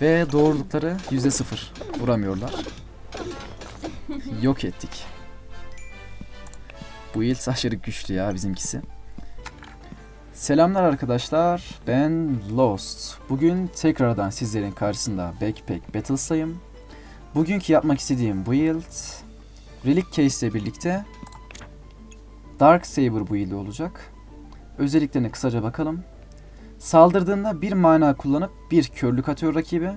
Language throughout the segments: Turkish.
Ve doğrulukları %0. Vuramıyorlar. Yok ettik. Bu yıl aşırı güçlü ya bizimkisi. Selamlar arkadaşlar. Ben Lost. Bugün tekrardan sizlerin karşısında Backpack Battles'tayım. Bugünkü yapmak istediğim build Relic Case ile birlikte Dark Saber build'i olacak. Özelliklerine kısaca bakalım. Saldırdığında bir mana kullanıp bir körlük atıyor rakibe.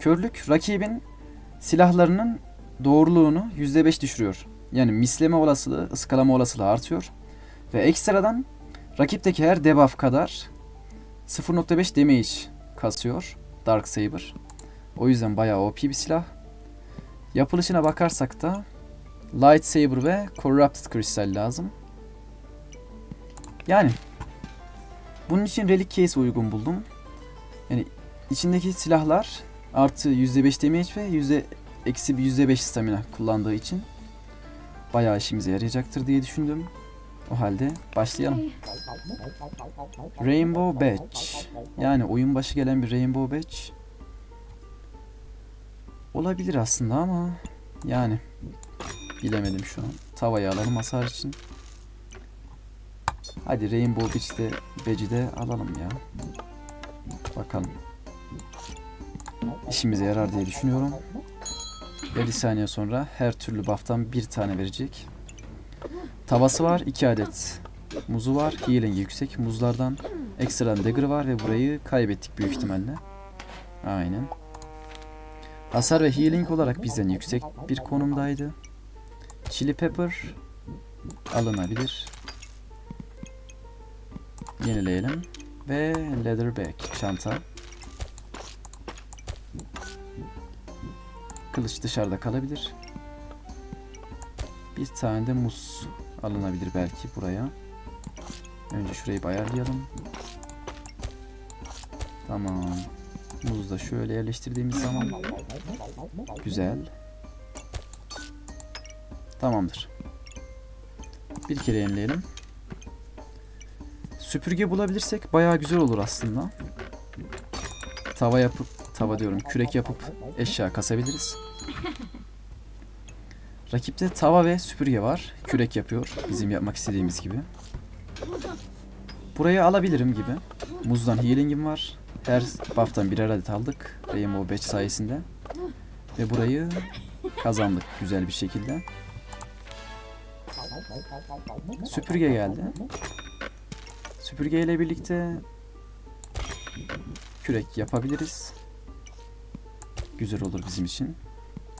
Körlük rakibin silahlarının doğruluğunu %5 düşürüyor. Yani misleme olasılığı, ıskalama olasılığı artıyor. Ve ekstradan rakipteki her debuff kadar 0.5 damage kasıyor Dark Saber. O yüzden bayağı OP bir silah. Yapılışına bakarsak da Lightsaber ve Corrupted Crystal lazım. Yani bunun için Relic Case uygun buldum. Yani içindeki silahlar artı %5 damage ve yüzde eksi bir %5 stamina kullandığı için bayağı işimize yarayacaktır diye düşündüm. O halde başlayalım. Rainbow Badge. Yani oyun başı gelen bir Rainbow Badge. Olabilir aslında ama yani bilemedim şu an. Tavayı alalım hasar için. Hadi Rainbow Badge'de, Badge'i de alalım ya. Bakalım. İşimize yarar diye düşünüyorum. 50 saniye sonra her türlü buff'tan bir tane verecek. Tavası var 2 adet. Muzu var. Healing yüksek. Muzlardan ekstradan dagger var ve burayı kaybettik büyük ihtimalle. Aynen. Hasar ve healing olarak bizden yüksek bir konumdaydı. Chili pepper alınabilir. Yenileyelim. Ve leather bag çanta. Kılıç dışarıda kalabilir. Bir tane de muz alınabilir belki buraya. Önce şurayı bir ayarlayalım. Tamam. Muzu da şöyle yerleştirdiğimiz zaman güzel. Tamamdır. Bir kere yenileyelim. Süpürge bulabilirsek bayağı güzel olur aslında. Tava yapıp, tava diyorum, kürek yapıp eşya kasabiliriz. Rakipte tava ve süpürge var. Kürek yapıyor. Bizim yapmak istediğimiz gibi. Burayı alabilirim gibi. Muzdan healing'im var. Her buff'tan birer adet aldık. Rainbow Badge sayesinde. Ve burayı kazandık güzel bir şekilde. Süpürge geldi. Süpürge ile birlikte kürek yapabiliriz. Güzel olur bizim için.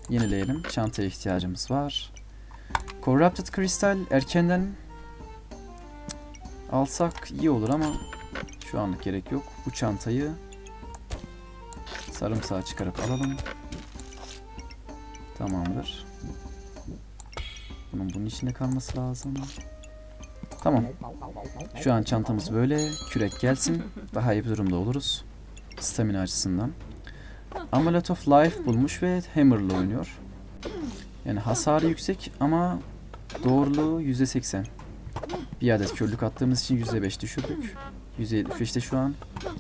Yenileyelim. Çantaya ihtiyacımız var. Corrupted Crystal erkenden alsak iyi olur ama şu anlık gerek yok. Bu çantayı sarımsağı çıkarıp alalım. Tamamdır. Bunun bunun içinde kalması lazım. Tamam. Şu an çantamız böyle. Kürek gelsin. Daha iyi bir durumda oluruz. Stamina açısından. Amulet of Life bulmuş ve Hammer'la oynuyor. Yani hasarı yüksek ama doğruluğu %80. Bir adet körlük attığımız için %5 düşürdük. %75'te şu an.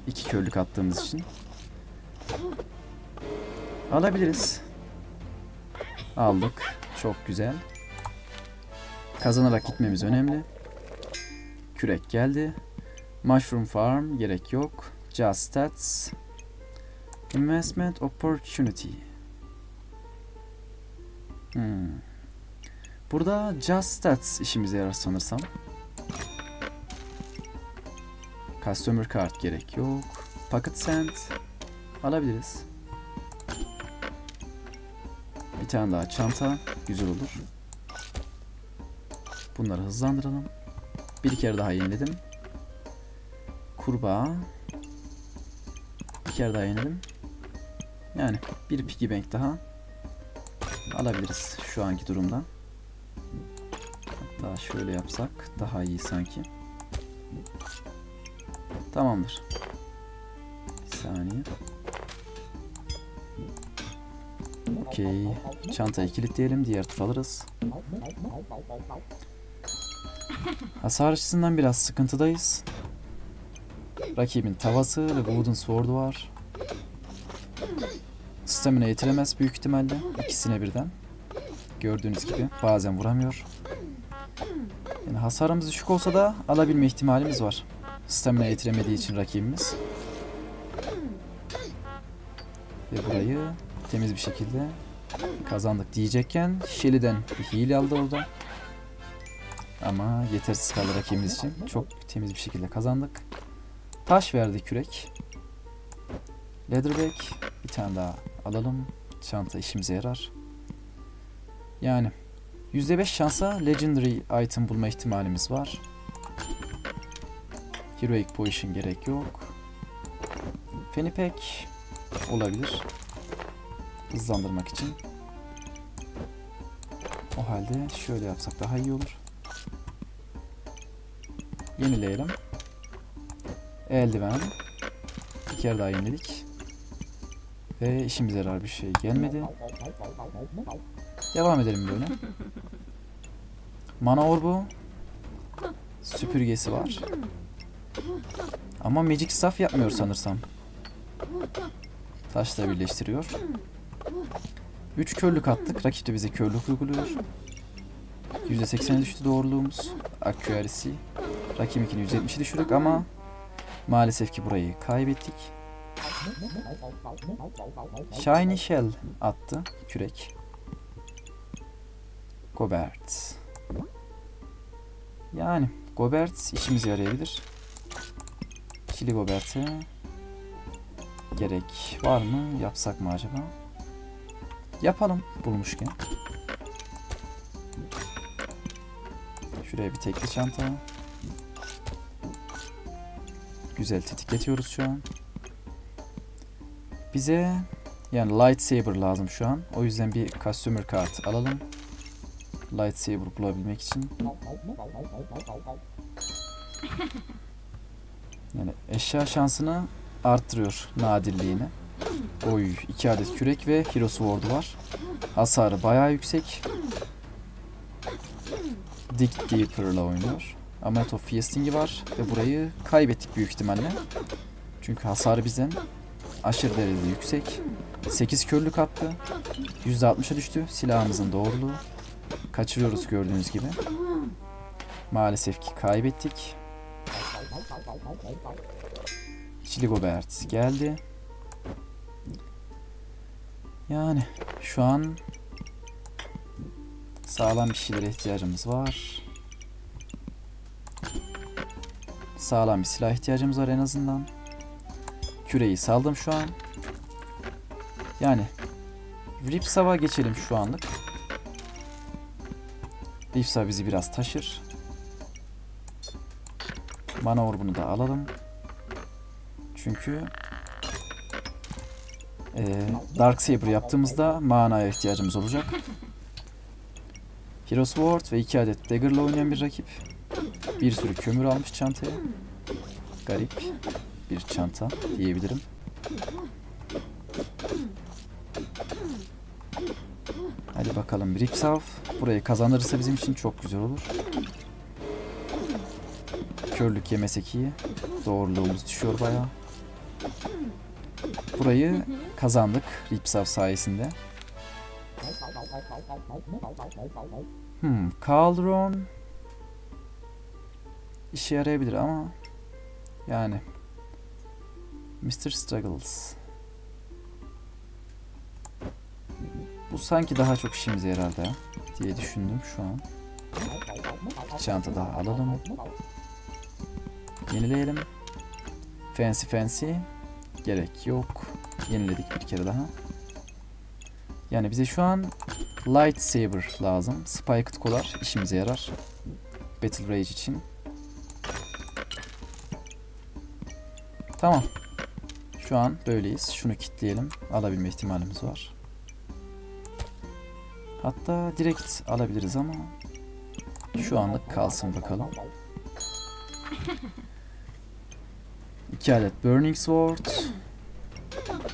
iki körlük attığımız için. Alabiliriz. Aldık. Çok güzel. Kazanarak gitmemiz önemli. Kürek geldi. Mushroom Farm gerek yok. Just Stats. Investment Opportunity. Hmm. Burada Just Stats işimize yarar sanırsam. Customer Card gerek yok. Pocket Sand alabiliriz. Bir tane daha çanta güzel olur. Bunları hızlandıralım. Bir kere daha yeniledim. Kurbağa. Bir kere daha yeniledim. Yani bir piggy bank daha alabiliriz şu anki durumda. Hatta şöyle yapsak daha iyi sanki. Tamamdır. Bir saniye. Okey. Çantayı kilitleyelim. Diğer tur alırız. Hasar açısından biraz sıkıntıdayız. Rakibin tavası ve wooden sword'u var. Stamina yetiremez büyük ihtimalle. ikisine birden. Gördüğünüz gibi bazen vuramıyor. Yani hasarımız düşük olsa da alabilme ihtimalimiz var. Stamina yetiremediği için rakibimiz. Ve burayı temiz bir şekilde kazandık diyecekken Shelly'den bir hile aldı orada. Ama yetersiz kaldı rakibimiz için. Çok temiz bir şekilde kazandık. Taş verdi kürek. Leatherback. Bir tane daha alalım. Çanta işimize yarar. Yani %5 şansa Legendary item bulma ihtimalimiz var. Heroic Position gerek yok. Fanny Pack olabilir. Hızlandırmak için. O halde şöyle yapsak daha iyi olur. Yenileyelim. Eldiven. Bir kere daha yeniledik. Ve işimize yarar bir şey gelmedi. Devam edelim böyle. Mana orbu. Süpürgesi var. Ama Magic Staff yapmıyor sanırsam. Taşla birleştiriyor. 3 körlük attık. Rakip de bize körlük uyguluyor. %80'e düştü doğruluğumuz. Accuracy. Rakibimkini %70'e düşürdük ama maalesef ki burayı kaybettik. Shiny Shell attı. Kürek. Gobert. Yani Gobert işimize yarayabilir. Chili Gobert'e gerek var mı? Yapsak mı acaba? Yapalım bulmuşken. Şuraya bir tekli çanta. Güzel tetikletiyoruz şu an. Bize yani lightsaber lazım şu an. O yüzden bir customer kart alalım. Lightsaber bulabilmek için. Yani eşya şansını arttırıyor nadirliğini. Oy 2 adet kürek ve Hero Sword'u var. Hasarı bayağı yüksek. Dig Deeper'la oynuyor. Amulet of Feasting'i var ve burayı kaybettik büyük ihtimalle. Çünkü hasarı bizden aşırı derecede yüksek. 8 körlük attı. %60'a düştü silahımızın doğruluğu. Kaçırıyoruz gördüğünüz gibi. Maalesef ki kaybettik. Chili Gobert geldi. Yani şu an sağlam bir şeylere ihtiyacımız var. Sağlam bir silah ihtiyacımız var en azından. Küreyi saldım şu an. Yani Ripsav'a geçelim şu anlık. Ripsav bizi biraz taşır. Mana orbunu da alalım. Çünkü e, Dark Saber yaptığımızda manaya ihtiyacımız olacak. Hero Sword ve 2 adet Dagger'la oynayan bir rakip. Bir sürü kömür almış çantaya. Garip bir çanta diyebilirim. Hadi bakalım Ripsav. Burayı kazanırsa bizim için çok güzel olur. Körlük yemesek iyi. Doğruluğumuz düşüyor bayağı. Burayı kazandık Ripsav sayesinde. Hmm, Cauldron işe yarayabilir ama yani Mr. Struggles Bu sanki daha çok işimize ya diye düşündüm şu an. Çanta daha alalım. Yenileyelim. Fancy fancy. Gerek yok. Yeniledik bir kere daha. Yani bize şu an lightsaber lazım. Spiked kolar işimize yarar. Battle Rage için. Tamam. Şu an böyleyiz. Şunu kilitleyelim. Alabilme ihtimalimiz var. Hatta direkt alabiliriz ama şu anlık kalsın bakalım. İki adet Burning Sword.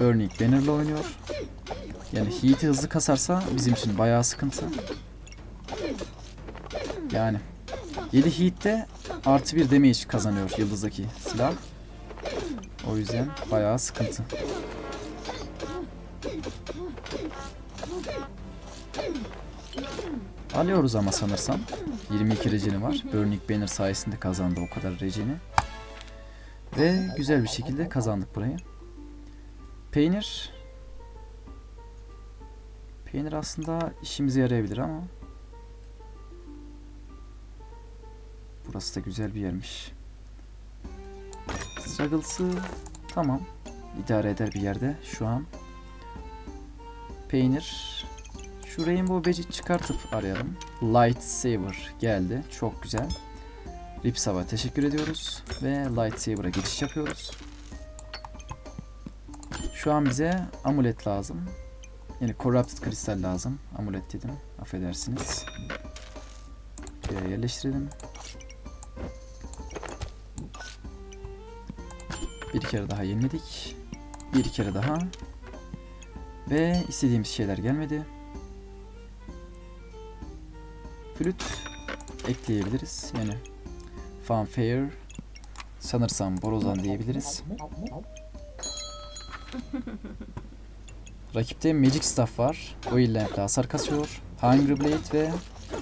Burning Banner'la oynuyor. Yani Heat'i hızlı kasarsa bizim için bayağı sıkıntı. Yani 7 Heat'te artı bir damage kazanıyor yıldızdaki silah. O yüzden bayağı sıkıntı. Alıyoruz ama sanırsam. 22 recini var. Burning Banner sayesinde kazandı o kadar recini. Ve güzel bir şekilde kazandık burayı. Peynir. Peynir aslında işimize yarayabilir ama. Burası da güzel bir yermiş. Struggles'ı tamam. idare eder bir yerde şu an. Peynir. Şu Rainbow Badge'i çıkartıp arayalım. Lightsaber geldi. Çok güzel. Ripsav'a teşekkür ediyoruz. Ve Lightsaber'a geçiş yapıyoruz. Şu an bize amulet lazım. Yani Corrupted kristal lazım. Amulet dedim. Affedersiniz. Şuraya yerleştirelim. Kere daha yeniledik. Bir kere daha. Ve istediğimiz şeyler gelmedi. Flüt ekleyebiliriz. Yani fanfare sanırsam borazan diyebiliriz. Rakipte Magic Staff var. Oil Lamp'le hasar kasıyor. Hungry Blade ve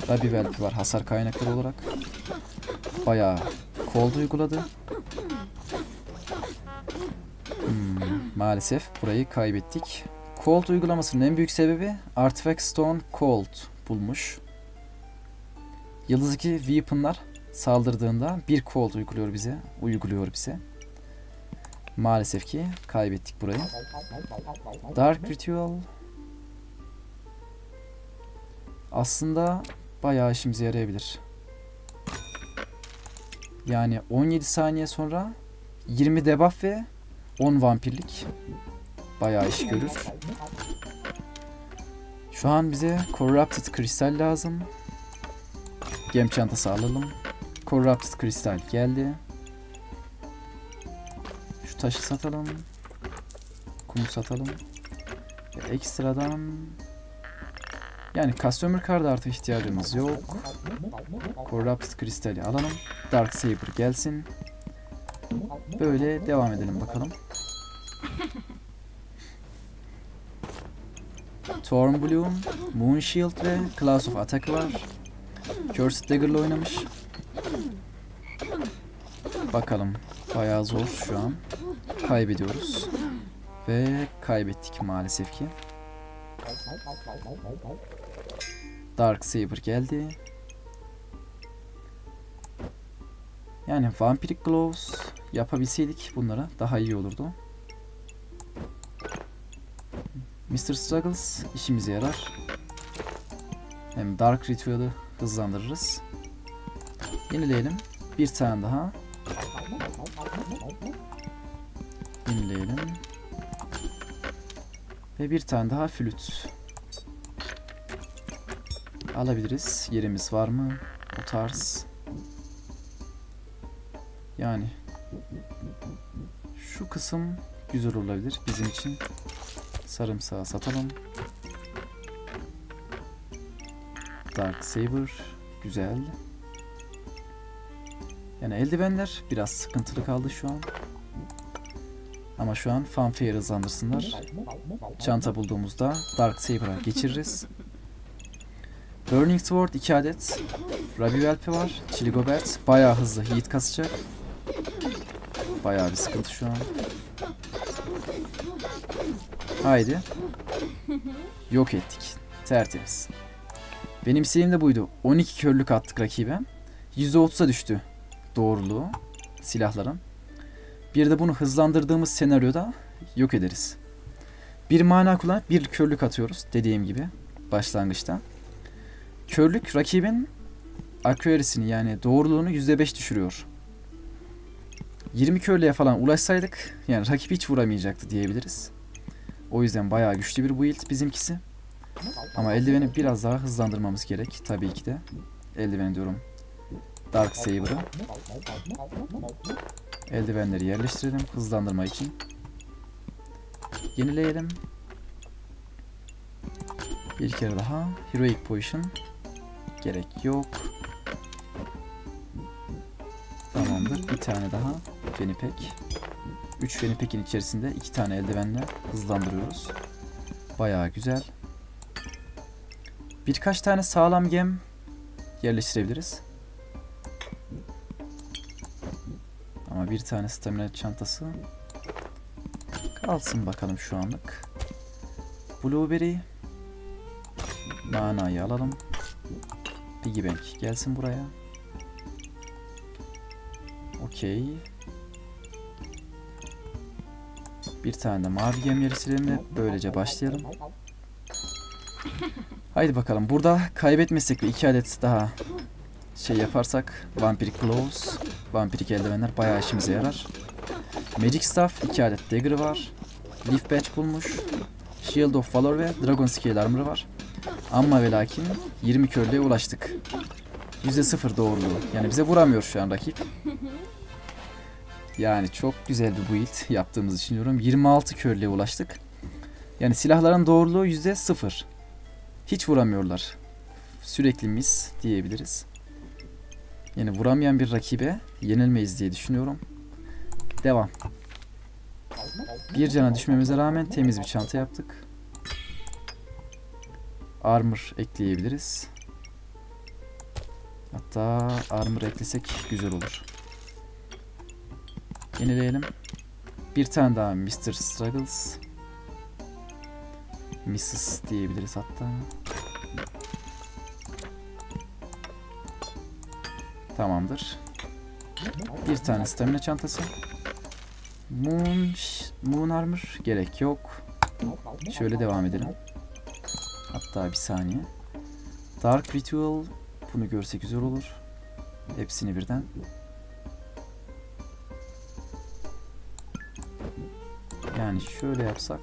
Ruby Whelp var hasar kaynakları olarak. Bayağı cold uyguladı. Maalesef burayı kaybettik. Cold uygulamasının en büyük sebebi Artifact Stone Cold bulmuş. Yıldız 2 Weapon'lar saldırdığında bir Cold uyguluyor bize. Uyguluyor bize. Maalesef ki kaybettik burayı. Dark Ritual aslında bayağı işimize yarayabilir. Yani 17 saniye sonra 20 debuff ve 10 vampirlik bayağı iş görür. Şu an bize Corrupted Kristal lazım. Gem çantası alalım. Corrupted Kristal geldi. Şu taşı satalım. Kumu satalım. Ve ekstradan yani Customer Card artık ihtiyacımız yok. Corrupted Kristal'i alalım. Dark Saber gelsin. Böyle devam edelim bakalım. Storm Bloom, Moon Shield ve Class of Attack var. Cursed Dagger'la oynamış. Bakalım. Bayağı zor şu an. Kaybediyoruz. Ve kaybettik maalesef ki. Dark Saber geldi. Yani Vampiric Gloves yapabilseydik bunlara daha iyi olurdu. Mr. Struggles işimize yarar. Hem Dark Ritual'ı hızlandırırız. Yenileyelim. Bir tane daha. Yenileyelim. Ve bir tane daha flüt. Alabiliriz. Yerimiz var mı? O tarz. Yani şu kısım güzel olabilir bizim için. Sarımsağı satalım. Dark Saber güzel. Yani eldivenler biraz sıkıntılı kaldı şu an. Ama şu an fanfare hızlandırsınlar. Çanta bulduğumuzda Dark Saber'a geçiririz. Burning Sword 2 adet. Ruby Whelp'i var. Chiligobert bayağı hızlı heat kasacak. Bayağı bir sıkıntı şu an. Haydi. Yok ettik. Tertemiz. Benim isteğim de buydu. 12 körlük attık rakibe. %30'a düştü doğruluğu silahların. Bir de bunu hızlandırdığımız senaryoda yok ederiz. Bir mana kullanıp bir körlük atıyoruz dediğim gibi başlangıçta. Körlük rakibin accuracy'ni yani doğruluğunu %5 düşürüyor. 20 körlüğe falan ulaşsaydık yani rakip hiç vuramayacaktı diyebiliriz. O yüzden bayağı güçlü bir build bizimkisi. Ama eldiveni biraz daha hızlandırmamız gerek tabii ki de. Eldiven diyorum. Dark Saber'ı. Eldivenleri yerleştirelim hızlandırma için. Yenileyelim. Bir kere daha. Heroic Potion. Gerek yok. Tamamdır. Bir tane daha. Fenipek. 3 Fenipek'in içerisinde iki tane eldivenle hızlandırıyoruz. Bayağı güzel. Birkaç tane sağlam gem yerleştirebiliriz. Ama bir tane stamina çantası kalsın bakalım şu anlık. Blueberry manayı alalım. Piggy Bank gelsin buraya. Okey. Bir tane de mavi gem yerleştirelim de böylece başlayalım. Haydi bakalım. Burada kaybetmesek ve iki adet daha şey yaparsak Vampirik Gloves, Vampirik eldivenler bayağı işimize yarar. Magic Staff, iki adet dagger var. Leaf Patch bulmuş. Shield of Valor ve Dragon Scale Armor var. Ama ve lakin 20 körlüğe ulaştık. %0 doğruluğu. Yani bize vuramıyor şu an rakip. Yani çok güzel bir build yaptığımızı düşünüyorum. 26 körlüğe ulaştık. Yani silahların doğruluğu %0. Hiç vuramıyorlar. Sürekli mis diyebiliriz. Yani vuramayan bir rakibe yenilmeyiz diye düşünüyorum. Devam. Bir cana düşmemize rağmen temiz bir çanta yaptık. Armor ekleyebiliriz. Hatta armor eklesek güzel olur. Yenileyelim. Bir tane daha Mr. Struggles. Mrs. diyebiliriz hatta. Tamamdır. Bir tane stamina çantası. Moon, moon armor gerek yok. Şöyle devam edelim. Hatta bir saniye. Dark Ritual bunu görsek güzel olur. Hepsini birden. Yani şöyle yapsak.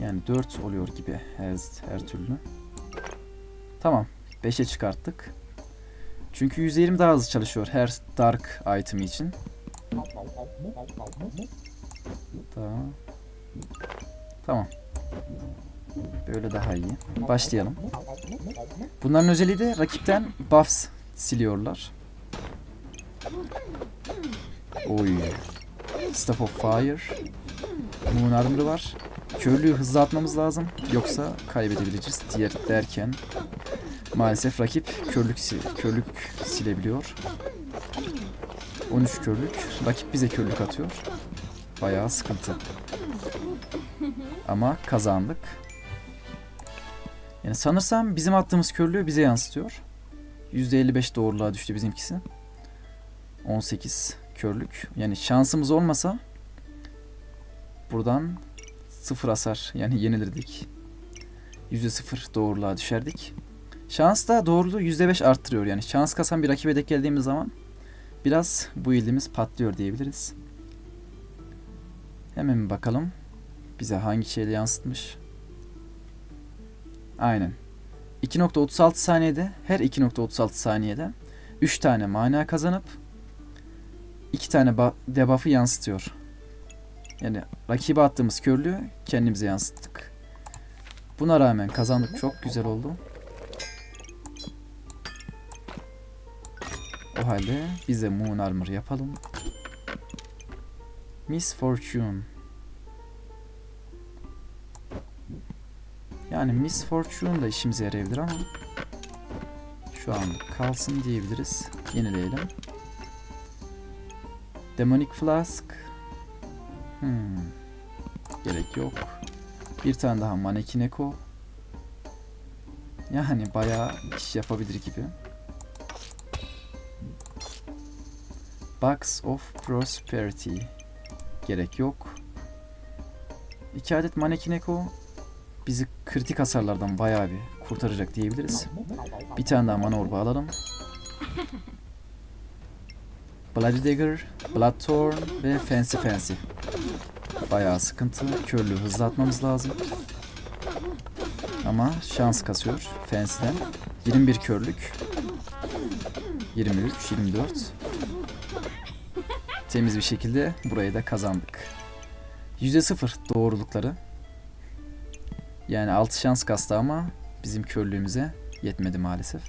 Yani 4 oluyor gibi her, her türlü. Tamam. 5'e çıkarttık. Çünkü %20 daha hızlı çalışıyor her dark item için. Tamam. Tamam. Böyle daha iyi. Başlayalım. Bunların özelliği de rakipten buffs siliyorlar. Oy. Staff of Fire. Moon Armor'ı var. Körlüğü hızlı atmamız lazım. Yoksa kaybedebiliriz diğer derken maalesef rakip körlük körlük silebiliyor. 13 körlük. Rakip bize körlük atıyor. Bayağı sıkıntı. Ama kazandık. Yani sanırsam bizim attığımız körlüğü bize yansıtıyor. %55 doğruluğa düştü bizimkisi. 18 körlük. Yani şansımız olmasa buradan sıfır hasar yani yenilirdik. %0 doğruluğa düşerdik. Şans da doğruluğu %5 arttırıyor. Yani şans kasan bir rakibe denk geldiğimiz zaman biraz bu ildimiz patlıyor diyebiliriz. Hemen bakalım. Bize hangi şeyle yansıtmış. Aynen. 2.36 saniyede her 2.36 saniyede 3 tane mana kazanıp 2 tane debuff'ı yansıtıyor. Yani rakibe attığımız körlüğü kendimize yansıttık. Buna rağmen kazandık. Çok güzel oldu. O halde bize Moon Armor yapalım. Miss Fortune. Yani Miss Fortune da işimize yarayabilir ama şu an kalsın diyebiliriz. Yenileyelim. Demonic Flask. Hmm. Gerek yok. Bir tane daha Maneki Neko. Yani bayağı iş yapabilir gibi. Box of Prosperity. Gerek yok. İki adet Maneki Neko bizi kritik hasarlardan bayağı bir kurtaracak diyebiliriz. Bir tane daha mana orbu alalım. Bloody Dagger, Bloodthorn ve Fancy Fancy. Bayağı sıkıntı. Körlüğü hızlı atmamız lazım. Ama şans kasıyor Fancy'den. 21 körlük. 23, 24. Temiz bir şekilde burayı da kazandık. %0 doğrulukları. Yani 6 şans kastı ama bizim körlüğümüze yetmedi maalesef.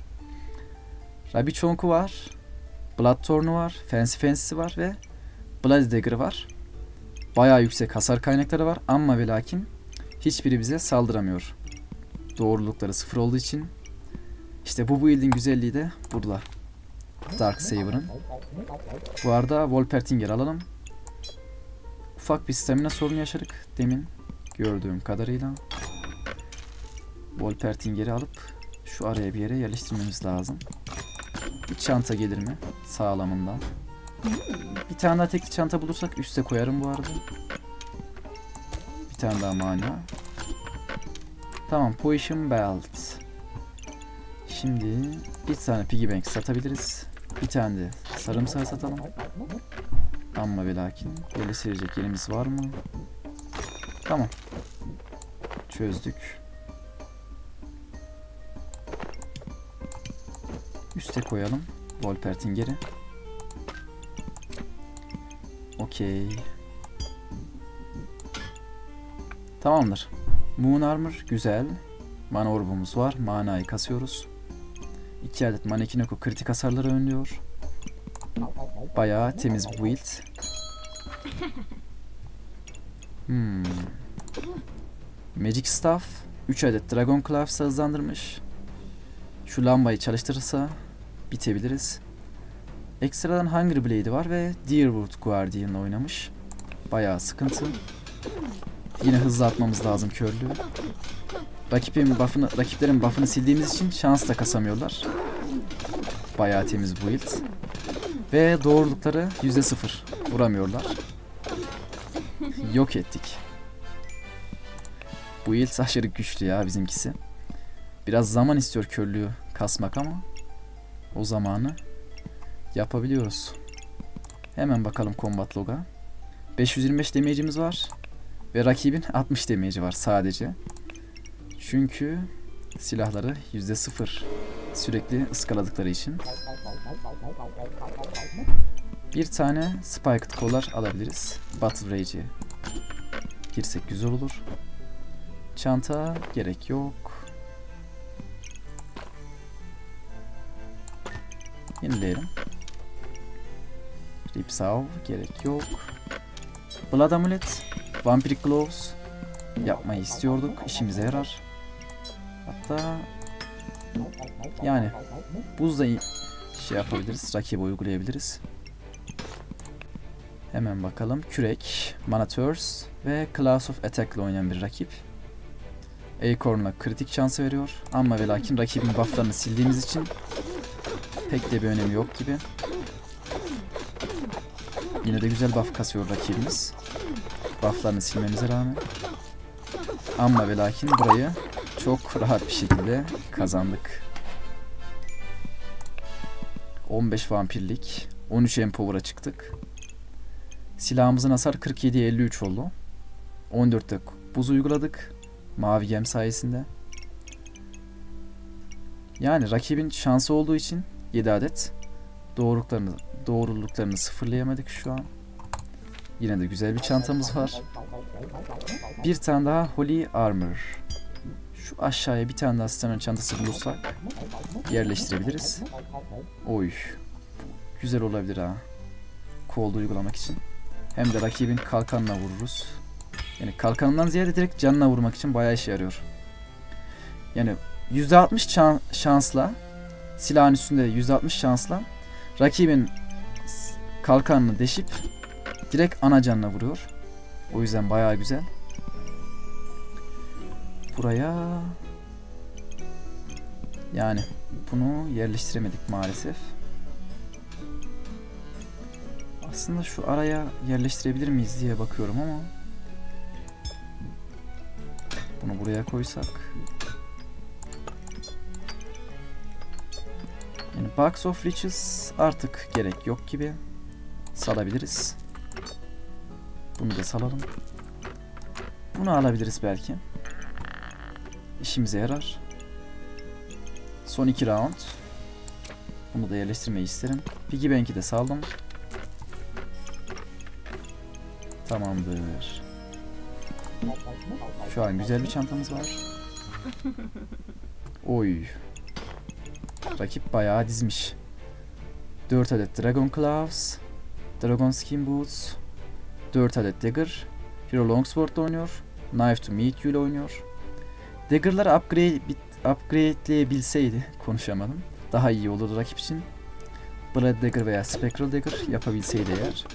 Rabbi Chonk'u var. Bloodthorn'u var. Fancy Fancy'si var ve Bloody Dagger'ı var. Bayağı yüksek hasar kaynakları var ama ve lakin hiçbiri bize saldıramıyor. Doğrulukları sıfır olduğu için işte bu build'in güzelliği de burada. Dark Saber'ın. Bu arada Wolpertinger alalım. Ufak bir stamina sorunu yaşadık demin gördüğüm kadarıyla. Wolpertinger'i alıp şu araya bir yere yerleştirmemiz lazım. Bir çanta gelir mi? Sağlamından. Bir tane daha tekli çanta bulursak üste koyarım bu arada. Bir tane daha mana. Tamam, Potion Belt. Şimdi bir tane piggy bank satabiliriz. Bir tane de sarımsağı satalım. Ama ve lakin yerleştirecek yerimiz var mı? Tamam. Çözdük. Üste koyalım. Wolpertinger'i. Okey. Tamamdır. Moon Armor güzel. Mana orbumuz var. Manayı kasıyoruz. 2 adet Manekineko kritik hasarları önlüyor. Bayağı temiz bir build. Hmm. Magic Staff 3 adet Dragon Claws hızlandırmış. Şu lambayı çalıştırırsa bitebiliriz. Ekstradan Hungry Blade var ve Deerwood Guardian'la oynamış. Bayağı sıkıntı. Yine hızlı atmamız lazım körlüğü. Rakibin buff'ını, rakiplerin buff'ını sildiğimiz için şans da kasamıyorlar. Bayağı temiz build. Ve doğrulukları %0. Vuramıyorlar. Yok ettik. Bu yıl aşırı güçlü ya bizimkisi. Biraz zaman istiyor körlüğü kasmak ama o zamanı yapabiliyoruz. Hemen bakalım combat log'a. 525 damage'imiz var ve rakibin 60 damage'i var sadece. Çünkü silahları %0 sürekli ıskaladıkları için. Bir tane Spiked Collar alabiliriz. Battle Rage'e girsek güzel olur. Çanta gerek yok. Yenileyelim. Ripsaw gerek yok. Blood Amulet, Vampiric Gloves yapmayı istiyorduk. İşimize yarar. Hatta yani buzda şey yapabiliriz. Rakibe uygulayabiliriz. Hemen bakalım. Kürek, Manateurs ve Class of Attack ile oynayan bir rakip. Acorn'a kritik şansı veriyor. Ama ve lakin rakibin bufflarını sildiğimiz için pek de bir önemi yok gibi. Yine de güzel buff kasıyor rakibimiz. Bufflarını silmemize rağmen. Ama ve lakin burayı çok rahat bir şekilde kazandık. 15 vampirlik, 13 empower'a çıktık. Silahımızın hasar 47'ye 53 oldu. 14'te buz uyguladık. Mavi gem sayesinde. Yani rakibin şansı olduğu için 7 adet doğruluklarını, doğruluklarını sıfırlayamadık şu an. Yine de güzel bir çantamız var. Bir tane daha Holy Armor. Şu aşağıya bir tane daha stamina çantası bulursak yerleştirebiliriz. Oy. Güzel olabilir ha. Cold uygulamak için. Hem de rakibin kalkanına vururuz. Yani kalkanından ziyade direkt canına vurmak için bayağı işe yarıyor. Yani %60 şan- şansla silahın üstünde %60 şansla rakibin kalkanını deşip direkt ana canına vuruyor. O yüzden bayağı güzel. Buraya yani bunu yerleştiremedik maalesef. Aslında şu araya yerleştirebilir miyiz diye bakıyorum ama bunu buraya koysak Box of Riches artık gerek yok gibi salabiliriz. Bunu da salalım. Bunu alabiliriz belki. İşimize yarar. Son iki round. Bunu da yerleştirmeyi isterim. Piggy Bank'i de saldım. Tamamdır. Şu an güzel bir çantamız var. Oy. Rakip bayağı dizmiş. 4 adet Dragon Claws, Dragon Skin Boots, 4 adet dagger. Hero Longsword oynuyor. Knife to meet you ile oynuyor. Dagger'ları upgrade, upgrade'leyebilseydi konuşamadım. Daha iyi olurdu rakip için. Blood Dagger veya Spectral Dagger yapabilseydi eğer.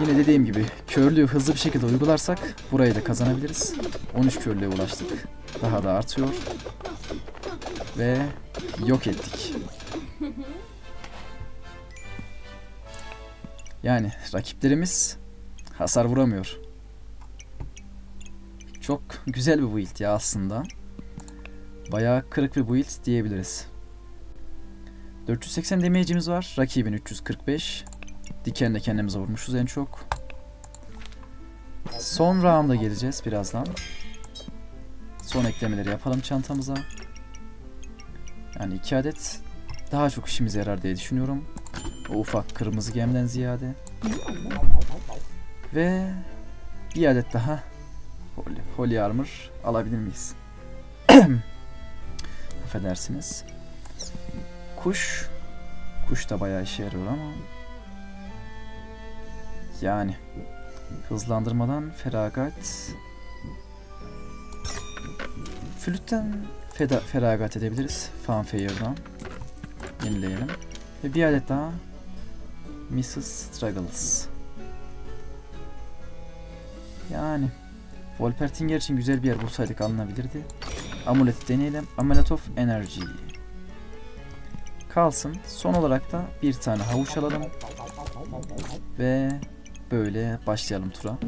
Yine dediğim gibi körlüğü hızlı bir şekilde uygularsak burayı da kazanabiliriz. 13 körlüğe ulaştık. Daha da artıyor. Ve yok ettik. Yani rakiplerimiz hasar vuramıyor. Çok güzel bir build ya aslında. Bayağı kırık bir build diyebiliriz. 480 damage'imiz var. Rakibin 345. Dikenle kendimize vurmuşuz en çok. Son round'a geleceğiz birazdan. Son eklemeleri yapalım çantamıza. Yani iki adet daha çok işimize yarar diye düşünüyorum. O ufak kırmızı gemden ziyade. Ve bir adet daha Holy, Holy Armor alabilir miyiz? Affedersiniz. Kuş. Kuş da bayağı işe yarıyor ama. Yani. Hızlandırmadan feragat. Flütten feda, feragat edebiliriz. Fanfare'dan. Yenileyelim. Ve bir adet daha Mrs. Struggles. Yani Wolpertinger için güzel bir yer bulsaydık alınabilirdi. Amuleti deneyelim. Amulet of Energy. Kalsın. Son olarak da bir tane havuç alalım. Ve böyle başlayalım tura.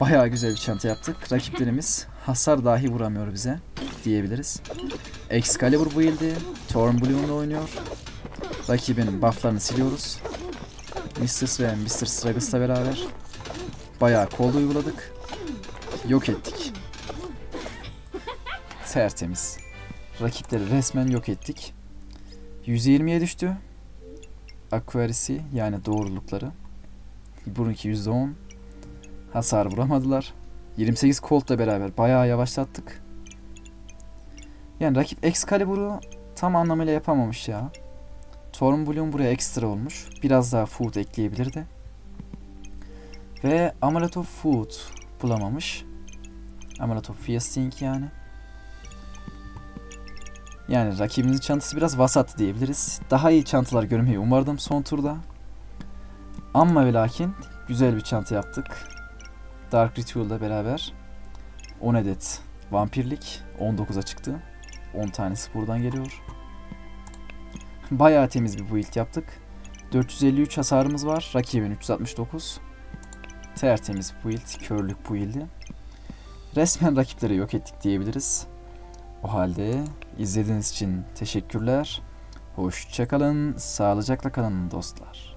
Bayağı güzel bir çanta yaptık. Rakiplerimiz hasar dahi vuramıyor bize diyebiliriz. Excalibur build'i Torn Bloom'la oynuyor. Rakibin bufflarını siliyoruz. Mistress ve Mr. Struggles'la beraber bayağı kol uyguladık. Yok ettik. Tertemiz. Rakipleri resmen yok ettik. %20'ye düştü. Accuracy yani doğrulukları. Bununki %10. Hasar vuramadılar. 28 Colt'la beraber bayağı yavaşlattık. Yani rakip Excalibur'u tam anlamıyla yapamamış ya. Torn Bloom buraya ekstra olmuş. Biraz daha food ekleyebilirdi. Ve Amulet of Food bulamamış. Amulet of Feasting yani. Yani rakibimizin çantası biraz vasat diyebiliriz. Daha iyi çantalar görmeyi umardım son turda. Ama ve lakin güzel bir çanta yaptık. Dark Ritual'la beraber 10 adet vampirlik 19'a çıktı. 10 tanesi buradan geliyor. Bayağı temiz bir build yaptık. 453 hasarımız var. Rakibin 369. Tertemiz build. Körlük build'i. Resmen rakipleri yok ettik diyebiliriz. O halde izlediğiniz için teşekkürler. Hoşçakalın. Sağlıcakla kalın dostlar.